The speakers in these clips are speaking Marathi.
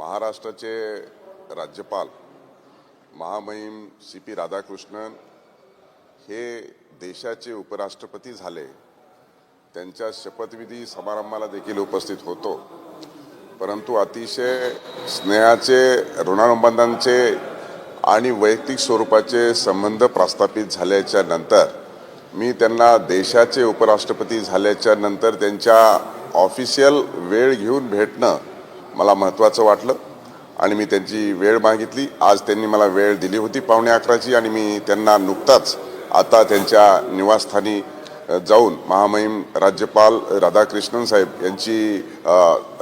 महाराष्ट्राचे राज्यपाल महामहिम सी पी राधाकृष्णन हे देशाचे उपराष्ट्रपती झाले. त्यांच्या शपथविधी समारंभाला देखील उपस्थित होतो. परंतु अतिशय स्नेहाचे ऋणानुबंधांचे आणि वैयक्तिक स्वरूपाचे संबंध प्रस्थापित झाल्याच्यानंतर मी त्यांना देशाचे उपराष्ट्रपती झाल्याच्यानंतर त्यांच्या ऑफिशियल वेळ घेऊन भेटणं मला महत्त्वाचं वाटलं आणि मी त्यांची वेळ मागितली. आज त्यांनी मला वेळ दिली होती पावणे अकराची आणि मी त्यांना नुकताच आता त्यांच्या निवासस्थानी जाऊन महामहिम राज्यपाल राधाकृष्णन साहेब यांची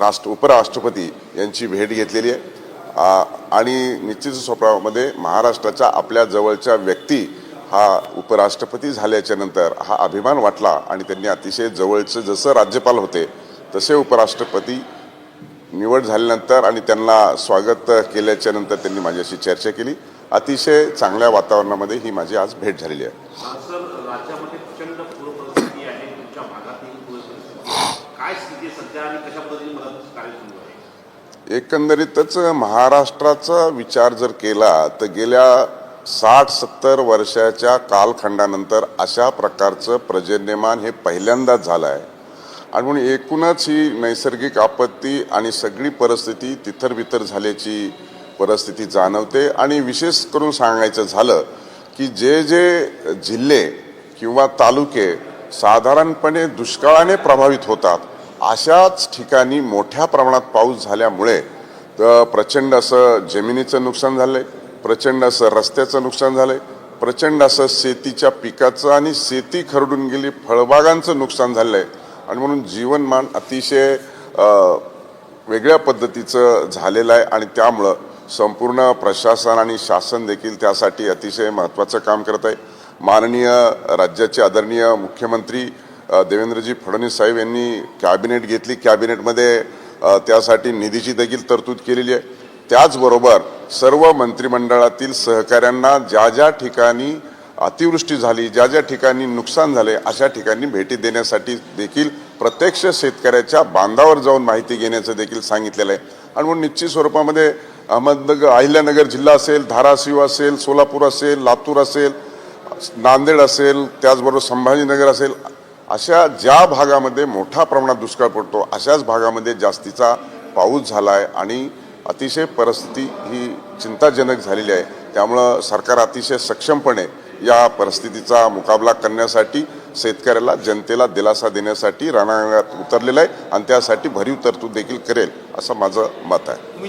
राष्ट्र उपराष्ट्रपती यांची भेट घेतलेली आहे. आणि निश्चित स्वप्नामध्ये महाराष्ट्राच्या आपल्या जवळच्या व्यक्ती हा उपराष्ट्रपती झाल्याच्यानंतर हा अभिमान वाटला आणि त्यांनी अतिशय जवळचं जसं राज्यपाल होते तसे उपराष्ट्रपती निवड झाल्यानंतर आणि त्यांना स्वागत केल्याच्यानंतर त्यांनी माझ्याशी चर्चा केली. अतिशय चांगल्या वातावरणामध्ये ही माझी आज भेट झालेली आहे? एकंदरीतच महाराष्ट्राचा विचार जर केला तर गेल्या साठ सत्तर वर्षाच्या कालखंडानंतर अशा प्रकारचं पर्जन्यमान हे पहिल्यांदाच झालं आहे. आणि म्हणून एकूणच ही नैसर्गिक आपत्ती आणि सगळी परिस्थिती तिथरबिथर झाल्याची परिस्थिती जाणवते. आणि विशेष करून सांगायचं झालं की जे जे जिल्हे किंवा तालुके साधारणपणे दुष्काळाने प्रभावित होतात अशाच ठिकाणी मोठ्या प्रमाणात पाऊस झाल्यामुळे तर प्रचंड असं जमिनीचं नुकसान झालंय प्रचंड असं रस्त्याचं नुकसान झालंय प्रचंड असं शेतीच्या पिकाचं आणि शेती खरडून गेली फळबागांचं नुकसान झालंय. आणि म्हणून जीवनमान अतिशय वेगळ्या पद्धतीचं झालेलं आहे आणि त्यामुळं संपूर्ण प्रशासन आणि शासन देखील त्यासाठी अतिशय महत्त्वाचं काम करत आहे. माननीय राज्याचे आदरणीय मुख्यमंत्री देवेंद्रजी फडणवीस साहेब यांनी कॅबिनेट घेतली. कॅबिनेटमध्ये त्यासाठी निधीची देखील तरतूद केलेली आहे. त्याचबरोबर सर्व मंत्रिमंडळातील सहकाऱ्यांना ज्या ज्या ठिकाणी अतिवृष्टी झाली ज्या ज्या ठिकाणी नुकसान झाले अशा ठिकाणी भेटी देण्यासाठी देखील प्रत्यक्ष शेतकऱ्याच्या बांधावर जाऊन माहिती घेण्याचं देखील सांगितलेलं आहे. आणि म्हणून निश्चित स्वरूपामध्ये अहमदनगर अहिल्यानगर जिल्हा असेल धाराशिव असेल सोलापूर असेल लातूर असेल नांदेड असेल त्याचबरोबर संभाजीनगर असेल अशा ज्या भागामध्ये मोठ्या प्रमाणात दुष्काळ पडतो अशाच भागामध्ये जास्तीचा पाऊस झाला आहे आणि अतिशय परिस्थिती ही चिंताजनक झालेली आहे. त्यामुळं सरकार अतिशय सक्षमपणे या परिस्थितीचा मुकाबला करण्यासाठी शेतकऱ्याला जनतेला दिलासा देण्यासाठी रणांगणात उतरलेलं आहे आणि त्यासाठी भरीव तरतूद देखील करेल असं माझं मत आहे.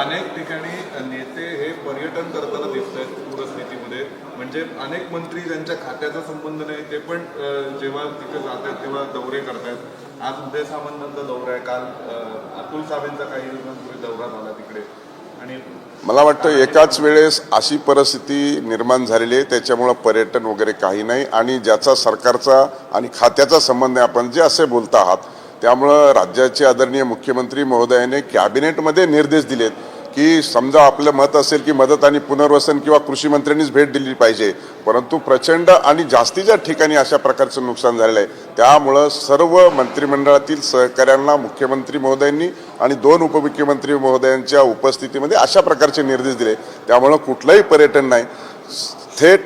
अनेक ठिकाणी नेते हे पर्यटन करताना दिसत आहेत पूरस्थितीमध्ये. म्हणजे अनेक मंत्री ज्यांच्या खात्याचा संबंध नाही ते पण जेव्हा तिथे जात आहेत तेव्हा दौरे करतायत. आज उदय सामंतांचा दौरा आहे. काल अतुल सावेंचा काही दिवसांपूर्वी दौरा झाला तिकडे. मला वाटतं एकाच वेळेस अशी परिस्थिती निर्माण झालेली आहे त्याच्यामुळं पर्यटन वगैरे काही नाही आणि ज्याचा सरकारचा आणि खात्याचा संबंध आहे आपण जे असे बोलता आहात त्यामुळं राज्याचे आदरणीय मुख्यमंत्री महोदयाने कॅबिनेटमध्ये निर्देश दिलेत की समजा आपलं मत असेल की मदत आणि पुनर्वसन किंवा कृषी मंत्र्यांनीच भेट दिली पाहिजे परंतु प्रचंड आणि जास्तीच्या ठिकाणी अशा प्रकारचं नुकसान झालेलं आहे. त्यामुळं सर्व मंत्रिमंडळातील सहकाऱ्यांना मुख्यमंत्री महोदयांनी आणि दोन उपमुख्यमंत्री महोदयांच्या उपस्थितीमध्ये अशा प्रकारचे निर्देश दिले. त्यामुळं कुठलंही पर्यटन नाही. थेट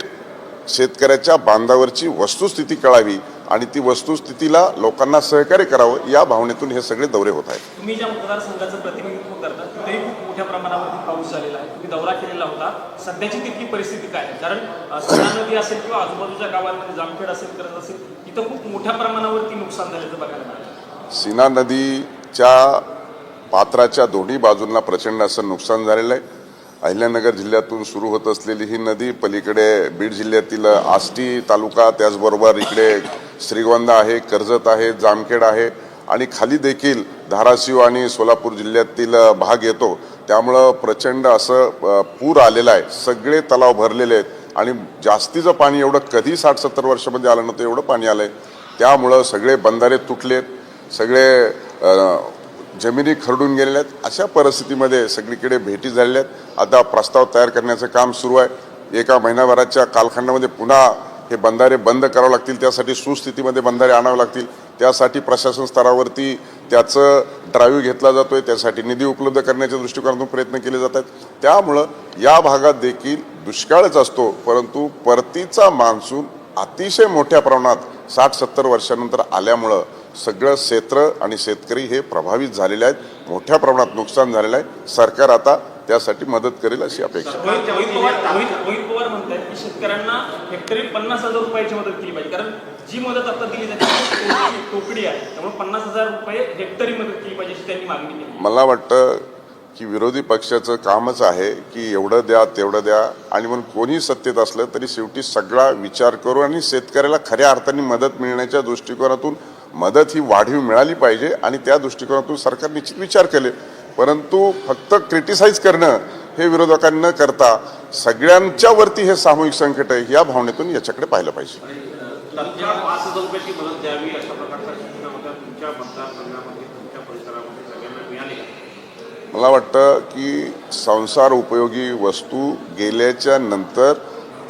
शेतकऱ्याच्या बांधावरची वस्तुस्थिती कळावी. आणि ती वस्तुस्थितीला लोकांना सहकार्य करावं या भावनेतून हे सगळे दौरे होत आहेत. तुम्ही ज्या मतदारसंघाचं प्रतिनिधित्व करता तिथेही खूप मोठ्या प्रमाणावरती पाऊस झालेला आहे. तुम्ही दौरा केलेला होता. सध्याची तिथली परिस्थिती काय आहे? कारण अ, सीना नदी असेल किंवा आजूबाजूच्या गावांमध्ये जामखेड असेल करत असेल तिथं खूप मोठ्या प्रमाणावरती नुकसान झाल्याचं बघायला मिळालं. सीना नदीच्या पात्राच्या दोन्ही बाजूंना प्रचंड असं नुकसान झालेलं आहे. अहिल्यानगर जिल्ह्यातून सुरू होत असलेली ही नदी पलीकडे बीड जिल्ह्यातील आष्टी तालुका त्याचबरोबर इकडे श्रीगोंदा आहे कर्जत आहे जामखेड आहे आणि खाली देखील धाराशिव आणि सोलापूर जिल्ह्यातील भाग येतो. त्यामुळं प्रचंड असं पूर आलेला आहे. सगळे तलाव भरलेले आहेत आणि जास्तीचं पाणी एवढं कधी साठ सत्तर वर्षामध्ये आलं नव्हतं एवढं पाणी आलं आहे त्यामुळं सगळे बंधारे तुटलेत. सगळे जमिनी खरडून गेलेल्या आहेत. अशा परिस्थितीमध्ये सगळीकडे भेटी झालेल्या आहेत. आता प्रस्ताव तयार करण्याचं काम सुरू आहे. एका महिनाभराच्या कालखंडामध्ये पुन्हा हे बंधारे बंद करावं लागतील त्यासाठी सुस्थितीमध्ये बंधारे आणावे लागतील. त्यासाठी प्रशासन स्तरावरती त्याचं ड्राईव्ह घेतला जातोय त्यासाठी निधी उपलब्ध करण्याच्या दृष्टिकोनातून प्रयत्न केले जात आहेत. त्यामुळं या भागात देखील दुष्काळच असतो परंतु परतीचा मान्सून अतिशय मोठ्या प्रमाणात साठ सत्तर वर्षानंतर आल्यामुळं सगळं क्षेत्र आणि शेतकरी हे प्रभावित झालेले आहेत मोठ्या प्रमाणात नुकसान झालेलं आहे. सरकार आता त्यासाठी मदत करेल अशी अपेक्षा. रोहित पवार म्हणतात की शेतकऱ्यांना हेक्टरी पन्नास हजार रुपयाची मदत केली पाहिजे. कारण जी मदत आता दिली जाते ती टोकडी- टोकडी आहे. त्यामुळे पन्नास हजार रुपये हेक्टरी मदत केली पाहिजे अशी त्यांनी मागणी केली. मला वाटतं की विरोधी पक्षाचं कामच आहे की एवढं द्या तेवढं द्या. आणि म्हणून कोणी सत्तेत असलं तरी शेवटी सगळा विचार करू आणि शेतकऱ्याला खऱ्या अर्थाने मदत मिळण्याच्या दृष्टिकोनातून मदत ही वाढीव मिळाली पाहिजे आणि त्या दृष्टिकोनातून सरकार निश्चित विचार करेल परंतु फक्त क्रिटिसाइज करणं हे विरोधकांनी करता सगळ्यांच्या वरती हे सामूहिक संकट आहे या भावनेतून याच्याकडे पाहिलं पाहिजे? मला वाटतं की संसार उपयोगी वस्तू गेल्याच्यानंतर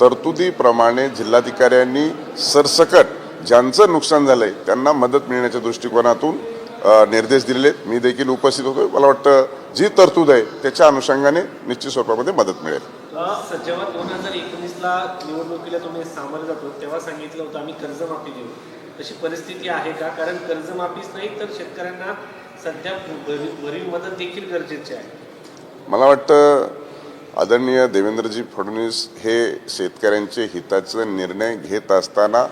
तरतुदीप्रमाणे जिल्हाधिकाऱ्यांनी सरसकट ज्यांचं नुकसान झालंय त्यांना मदत मिळण्याच्या दृष्टिकोनातून निर्देश दिलेले. मी देखील उपस्थित होतो मला वाटतं जी तरतूद आहे त्याच्या अनुषंगाने निश्चित स्वरूपामध्ये मदत मिळेल. जेव्हा दोन हजार एकोणीसला निवडणुकीला तुम्ही सामोरे जातो तेव्हा सांगितलं होतं आम्ही कर्जमाफी देऊ. तशी परिस्थिती आहे का? कारण कर्जमाफीच नाही तर शेतकऱ्यांना सध्या भरी- भरीव मदत देखील गरजेची आहे. मला वाटतं आदरणीय देवेंद्रजी फडणवीस हे शेतकऱ्यांचे हिताचे निर्णय घेत असताना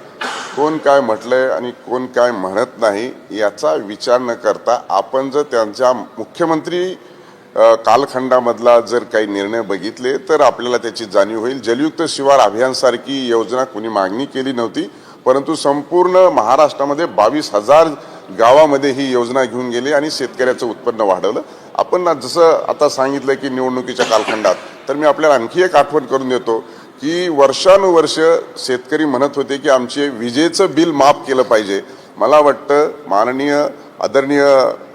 कोण काय म्हटलंय आणि कोण काय म्हणत नाही याचा विचार न करता आपण जर त्यांच्या मुख्यमंत्री कालखंडामधला जर काही निर्णय बघितले तर आपल्याला त्याची जाणीव होईल. जलयुक्त शिवार अभियानसारखी योजना कुणी मागणी केली नव्हती परंतु संपूर्ण महाराष्ट्रामध्ये बावीस हजार गावामध्ये ही योजना घेऊन गेली आणि शेतकऱ्याचं उत्पन्न वाढवलं. आपण जसं आता सांगितलं की निवडणुकीच्या कालखंडात तर मी आपल्याला आणखी एक आठवण करून देतो. की वर्षानुवर्ष शेतकरी म्हणत होते की आमचे विजेचं बिल माफ केलं पाहिजे. मला वाटतं माननीय आदरणीय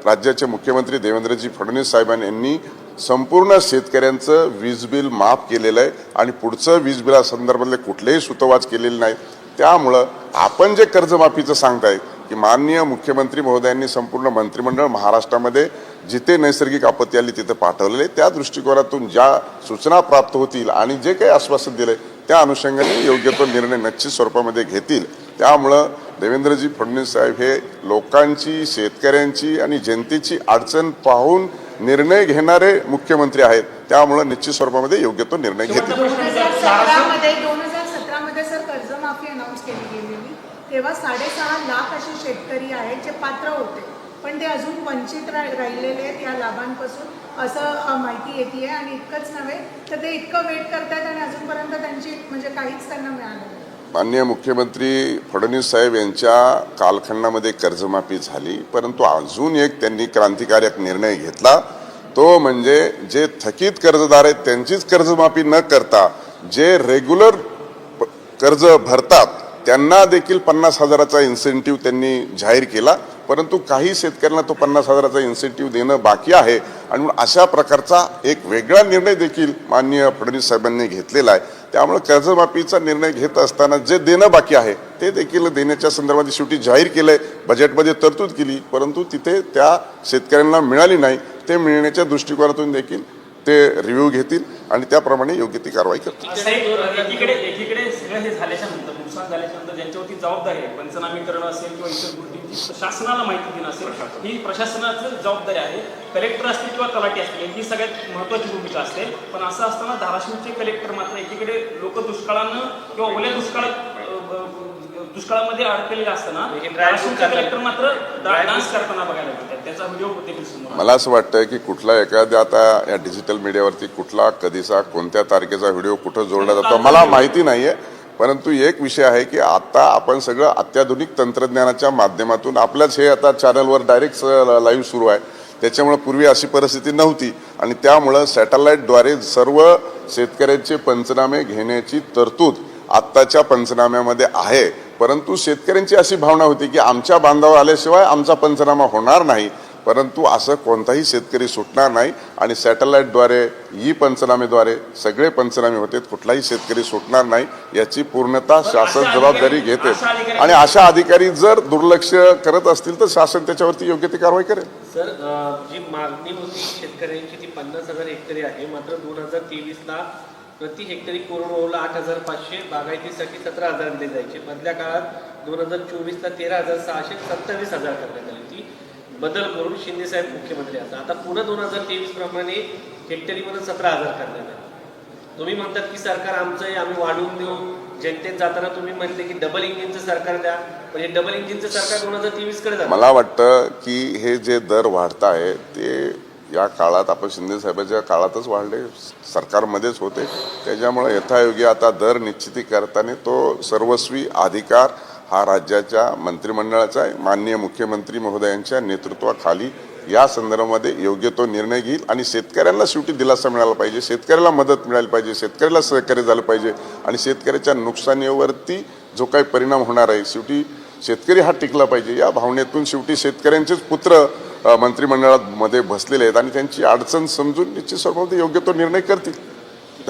राज्याचे मुख्यमंत्री देवेंद्रजी फडणवीस साहेबांनी यांनी संपूर्ण शेतकऱ्यांचं वीज बिल माफ केलेलं आहे आणि पुढचं वीज बिलासंदर्भातले कुठलेही सुतवाच केलेले नाही. त्यामुळं आपण जे कर्जमाफीचं सांगताय की माननीय मुख्यमंत्री महोदयांनी संपूर्ण मंत्रिमंडळ महाराष्ट्रामध्ये जिथे नैसर्गिक आपत्ती आली तिथे पाठवलेले. त्या दृष्टिकोनातून ज्या सूचना प्राप्त होतील आणि जे काही आश्वासन दिले त्या अनुषंगाने योग्य तो निर्णय निश्चित स्वरूपामध्ये घेतील. त्यामुळं देवेंद्रजी फडणवीस साहेब हे लोकांची शेतकऱ्यांची आणि जनतेची अडचण पाहून निर्णय घेणारे मुख्यमंत्री आहेत. त्यामुळं निश्चित स्वरूपामध्ये योग्य तो निर्णय घेतील दोन हजार सतरामध्ये दोन हजार सतरामध्ये सर कर्जमाफी अनाऊन्स केली गेलेली तेव्हा साडेसहा लाख असे शेतकरी आहेत जे पात्र होते. पण ते अजून वंचित रा राहिलेले आहेत या लाभांपासून असं माहिती येते आहे आणि इतकंच नव्हे तर ते इतकं वेट करतात आणि अजूनपर्यंत त्यांची म्हणजे काहीच त्यांना मिळालं माननीय मुख्यमंत्री फडणवीस साहेब यांच्या कालखंडामध्ये कर्जमाफी झाली. परंतु अजून एक त्यांनी क्रांतिकारक निर्णय घेतला. तो म्हणजे जे थकीत कर्जदार आहेत त्यांचीच कर्जमाफी न करता जे रेग्युलर कर्ज भरतात त्यांना देखील पन्नास हजाराचा इन्सेंटिव्ह त्यांनी जाहीर केला परंतु काही शेतकऱ्यांना तो पन्नास हजाराचा इन्सेंटिव्ह देणं बाकी आहे. आणि अशा प्रकारचा एक वेगळा निर्णय देखील माननीय फडणवीस साहेबांनी घेतलेला आहे. त्यामुळे कर्जमाफीचा निर्णय घेत असताना जे देणं बाकी आहे ते देखील देण्याच्या संदर्भात शेवटी जाहीर केलंय. बजेटमध्ये तरतूद केली परंतु तिथे त्या शेतकऱ्यांना मिळाली नाही. ते मिळण्याच्या दृष्टिकोनातून देखील ते रिव्ह्यू घेतील आणि त्याप्रमाणे योग्य ती कारवाई करतील. सगळं हे झाल्याच्यानंतर नुकसान झाल्याच्यानंतर ज्यांच्यावरती जबाबदारी आहे पंचनामे करणं असेल किंवा इतर गोष्टींची शासनाला माहिती देणं असेल ही प्रशासनाची जबाबदारी आहे. कलेक्टर असतील किंवा तलाठी असतील यांची सगळ्यात महत्वाची भूमिका असते. पण असं असताना धाराशिवचे कलेक्टर मात्र एकीकडे लोक दुष्काळानं किंवा ओल्या दुष्काळात दुष्काळामध्ये अडकलेले असताना हे धाराशिवचे कलेक्टर मात्र डान्स करताना बघायला मिळतात त्याचा व्हिडिओ आला. मला असं वाटतं की कुठला एखाद्या आता या डिजिटल मीडियावरती कुठला कधीचा कोणत्या तारखेचा व्हिडिओ कुठं जोडला जातो मला माहिती नाहीये. परंतु एक विषय आहे की आता आपण सगळं अत्याधुनिक तंत्रज्ञानाच्या माध्यमातून आपल्याच हे आता चॅनलवर डायरेक्ट लाईव्ह सुरू आहे. त्याच्यामुळे पूर्वी अशी परिस्थिती नव्हती. आणि त्यामुळं सॅटेलाईटद्वारे सर्व शेतकऱ्यांचे पंचनामे घेण्याची तरतूद आत्ताच्या पंचनाम्यामध्ये आहे. परंतु शेतकऱ्यांची अशी भावना होती की आमच्या बांधावर आल्याशिवाय आमचा पंचनामा होणार नाही. परंतु असं कोणताही शेतकरी सुटणार नाही आणि सॅटेलाईटद्वारे ई पंचनामेद्वारे सगळे पंचनामे होते कुठलाही शेतकरी सुटणार नाही याची पूर्णतः शासन जबाबदारी घेते. आणि अशा अधिकारी जर दुर्लक्ष करत असतील तर शासन त्याच्यावरती योग्य ती कारवाई करेल. सर जी मागणी होती शेतकऱ्यांची ती पन्नास हजार हेक्टरी आहे. मात्र दोन हजार तेवीसला प्रति हेक्टरी कोरडवाहूला आठ हजार पाचशे बागायतीसाठी सतरा हजार दिले जायचे. मधल्या काळात दोन हजार चोवीसला तेरा हजार सहाशे सत्तावीस हजार करण्यात आली. बदल करून शिंदे साहेब मुख्यमंत्री आता आता पुन्हा दोन हजार तेवीस प्रमाणे हेक्टरीमध्ये सतरा हजार करण्यात आले. तुम्ही म्हणतात की सरकार आमचं आहे आम्ही वाढवून देऊ. जनतेत जाताना तुम्ही म्हटले की डबल इंजिनचं सरकार द्या. पण हे डबल इंजिनचं सरकार दोन हजार तेवीसकडे मला वाटतं की हे जे दर वाढत आहे ते या काळात आपण शिंदे साहेबांच्या काळातच वाढले. सरकारमध्येच होते. त्याच्यामुळे यथायोगी आता दर निश्चिती करताना तो सर्वस्वी अधिकार हा राज्याच्या मंत्रिमंडळाचा आहे. माननीय मुख्यमंत्री महोदयांच्या नेतृत्वाखाली या संदर्भामध्ये योग्य तो निर्णय घेईल आणि शेतकऱ्यांना शेवटी दिलासा मिळाला पाहिजे. शेतकऱ्याला मदत मिळाली पाहिजे. शेतकऱ्याला सहकार्य झालं पाहिजे आणि शेतकऱ्याच्या नुकसानीवरती जो काही परिणाम होणार आहे शेवटी शेतकरी हा टिकला पाहिजे. या भावनेतून शेवटी शेतकऱ्यांचेच पुत्र मंत्रिमंडळामध्ये मंत्रिमंडळात मध्ये बसलेले आहेत आणि त्यांची अडचण समजून निश्चित स्वरूपात योग्य तो निर्णय करतील.